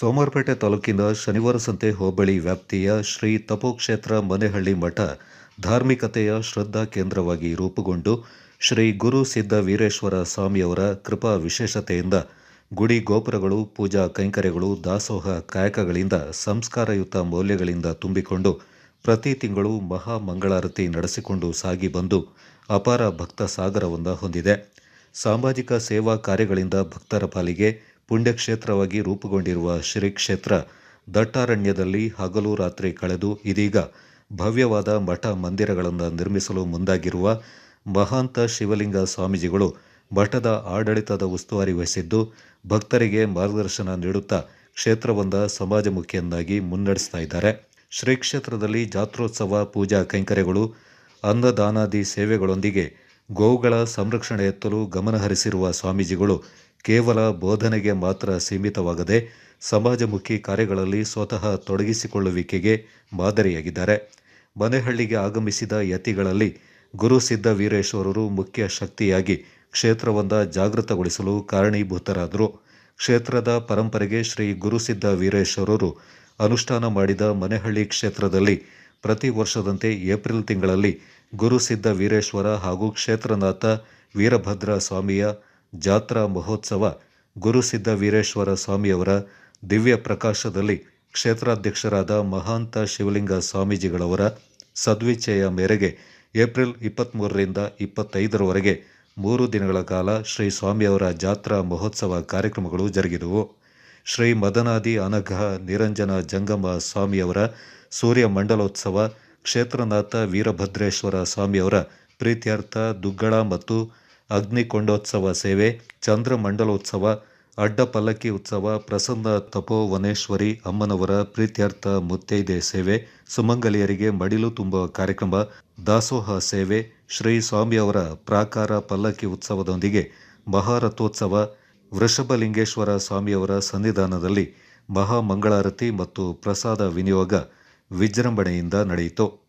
ಸೋಮವಾರಪೇಟೆ ತಾಲೂಕಿನ ಶನಿವಾರ ಸಂತೆ ಹೋಬಳಿ ವ್ಯಾಪ್ತಿಯ ಶ್ರೀ ತಪೋಕ್ಷೇತ್ರ ಮನೆಹಳ್ಳಿ ಮಠ ಧಾರ್ಮಿಕತೆಯ ಶ್ರದ್ಧಾ ಕೇಂದ್ರವಾಗಿ ರೂಪುಗೊಂಡು ಶ್ರೀ ಗುರು ಸಿದ್ಧ ವೀರೇಶ್ವರ ಸ್ವಾಮಿಯವರ ಕೃಪಾ ವಿಶೇಷತೆಯಿಂದ ಗುಡಿ ಗೋಪುರಗಳು, ಪೂಜಾ ಕೈಂಕರ್ಯಗಳು, ದಾಸೋಹ ಕಾಯಕಗಳಿಂದ ಸಂಸ್ಕಾರಯುತ ಮೌಲ್ಯಗಳಿಂದ ತುಂಬಿಕೊಂಡು ಪ್ರತಿ ತಿಂಗಳು ಮಹಾ ಮಂಗಳಾರತಿ ನಡೆಸಿಕೊಂಡು ಸಾಗಿ ಬಂದು ಅಪಾರ ಭಕ್ತ ಸಾಗರವನ್ನು ಹೊಂದಿದೆ. ಸಾಮಾಜಿಕ ಸೇವಾ ಕಾರ್ಯಗಳಿಂದ ಭಕ್ತರ ಪಾಲಿಗೆ ಪುಣ್ಯಕ್ಷೇತ್ರವಾಗಿ ರೂಪುಗೊಂಡಿರುವ ಶ್ರೀ ಕ್ಷೇತ್ರ ದಟ್ಟಾರಣ್ಯದಲ್ಲಿ ಹಗಲು ರಾತ್ರಿ ಕಳೆದು ಇದೀಗ ಭವ್ಯವಾದ ಮಠ ಮಂದಿರಗಳನ್ನು ನಿರ್ಮಿಸಲು ಮುಂದಾಗಿರುವ ಮಹಾಂತ ಶಿವಲಿಂಗ ಸ್ವಾಮೀಜಿಗಳು ಮಠದ ಆಡಳಿತದ ಉಸ್ತುವಾರಿ ವಹಿಸಿದ್ದು, ಭಕ್ತರಿಗೆ ಮಾರ್ಗದರ್ಶನ ನೀಡುತ್ತಾ ಕ್ಷೇತ್ರವೊಂದ ಸಮಾಜಮುಖಿಯನ್ನಾಗಿ ಮುನ್ನಡೆಸ್ತಾ ಇದ್ದಾರೆ. ಶ್ರೀ ಕ್ಷೇತ್ರದಲ್ಲಿ ಜಾತ್ರೋತ್ಸವ, ಪೂಜಾ ಕೈಂಕರ್ಯಗಳು, ಅನ್ನದಾನಾದಿ ಸೇವೆಗಳೊಂದಿಗೆ ಗೋವುಗಳ ಸಂರಕ್ಷಣೆ ಎತ್ತಲು ಗಮನಹರಿಸಿರುವ ಸ್ವಾಮೀಜಿಗಳು ಕೇವಲ ಬೋಧನೆಗೆ ಮಾತ್ರ ಸೀಮಿತವಾಗದೆ ಸಮಾಜಮುಖಿ ಕಾರ್ಯಗಳಲ್ಲಿ ಸ್ವತಃ ತೊಡಗಿಸಿಕೊಳ್ಳುವಿಕೆಗೆ ಮಾದರಿಯಾಗಿದ್ದಾರೆ. ಮನೆಹಳ್ಳಿಗೆ ಆಗಮಿಸಿದ ಯತಿಗಳಲ್ಲಿ ಗುರು ಸಿದ್ಧ ವೀರೇಶ್ವರರು ಮುಖ್ಯ ಶಕ್ತಿಯಾಗಿ ಕ್ಷೇತ್ರವೊಂದ ಜಾಗೃತಗೊಳಿಸಲು ಕಾರಣೀಭೂತರಾದರು. ಕ್ಷೇತ್ರದ ಪರಂಪರೆಗೆ ಶ್ರೀ ಗುರುಸಿದ್ಧ ವೀರೇಶ್ವರರು ಅನುಷ್ಠಾನ ಮಾಡಿದ ಮನೆಹಳ್ಳಿ ಕ್ಷೇತ್ರದಲ್ಲಿ ಪ್ರತಿ ವರ್ಷದಂತೆ ಏಪ್ರಿಲ್ ತಿಂಗಳಲ್ಲಿ ಗುರುಸಿದ್ಧ ವೀರೇಶ್ವರ ಹಾಗೂ ಕ್ಷೇತ್ರನಾಥ ವೀರಭದ್ರ ಸ್ವಾಮಿಯ ಜಾತ್ರಾ ಮಹೋತ್ಸವ ಗುರುಸಿದ್ಧ ವೀರೇಶ್ವರ ಸ್ವಾಮಿಯವರ ದಿವ್ಯ ಪ್ರಕಾಶದಲ್ಲಿ ಕ್ಷೇತ್ರಾಧ್ಯಕ್ಷರಾದ ಮಹಾಂತ ಶಿವಲಿಂಗ ಸ್ವಾಮೀಜಿಗಳವರ ಸದ್ವಿಚ್ಛೆಯ ಮೇರೆಗೆ ಏಪ್ರಿಲ್ ಇಪ್ಪತ್ತ್ಮೂರರಿಂದ ಇಪ್ಪತ್ತೈದರವರೆಗೆ ಮೂರು ದಿನಗಳ ಕಾಲ ಶ್ರೀ ಸ್ವಾಮಿಯವರ ಜಾತ್ರಾ ಮಹೋತ್ಸವ ಕಾರ್ಯಕ್ರಮಗಳು ಜರುಗಿದವು. ಶ್ರೀ ಮದನಾದಿ ಅನಘ ನಿರಂಜನ ಜಂಗಮ ಸ್ವಾಮಿಯವರ ಸೂರ್ಯ ಮಂಡಲೋತ್ಸವ ಕ್ಷೇತ್ರನಾಥ ವೀರಭದ್ರೇಶ್ವರ ಸ್ವಾಮಿಯವರ ಪ್ರೀತ್ಯರ್ಥ ದುಗ್ಗಳ ಮತ್ತು ಅಗ್ನಿಕೊಂಡೋತ್ಸವ ಸೇವೆ, ಚಂದ್ರಮಂಡಲೋತ್ಸವ ಅಡ್ಡ ಪಲ್ಲಕ್ಕಿ ಉತ್ಸವ, ಪ್ರಸನ್ನ ತಪೋವನೇಶ್ವರಿ ಅಮ್ಮನವರ ಪ್ರೀತ್ಯರ್ಥ ಮುತ್ತೈದೆ ಸೇವೆ, ಸುಮಂಗಲಿಯರಿಗೆ ಮಡಿಲು ತುಂಬುವ ಕಾರ್ಯಕ್ರಮ, ದಾಸೋಹ ಸೇವೆ, ಶ್ರೀ ಸ್ವಾಮಿಯವರ ಪ್ರಾಕಾರ ಪಲ್ಲಕ್ಕಿ ಉತ್ಸವದೊಂದಿಗೆ ಮಹಾರಥೋತ್ಸವ, ವೃಷಭಲಿಂಗೇಶ್ವರ ಸ್ವಾಮಿಯವರ ಸನ್ನಿಧಾನದಲ್ಲಿ ಮಹಾಮಂಗಳಾರತಿ ಮತ್ತು ಪ್ರಸಾದ ವಿನಿಯೋಗ ವಿಜೃಂಭಣೆಯಿಂದ ನಡೆಯಿತು.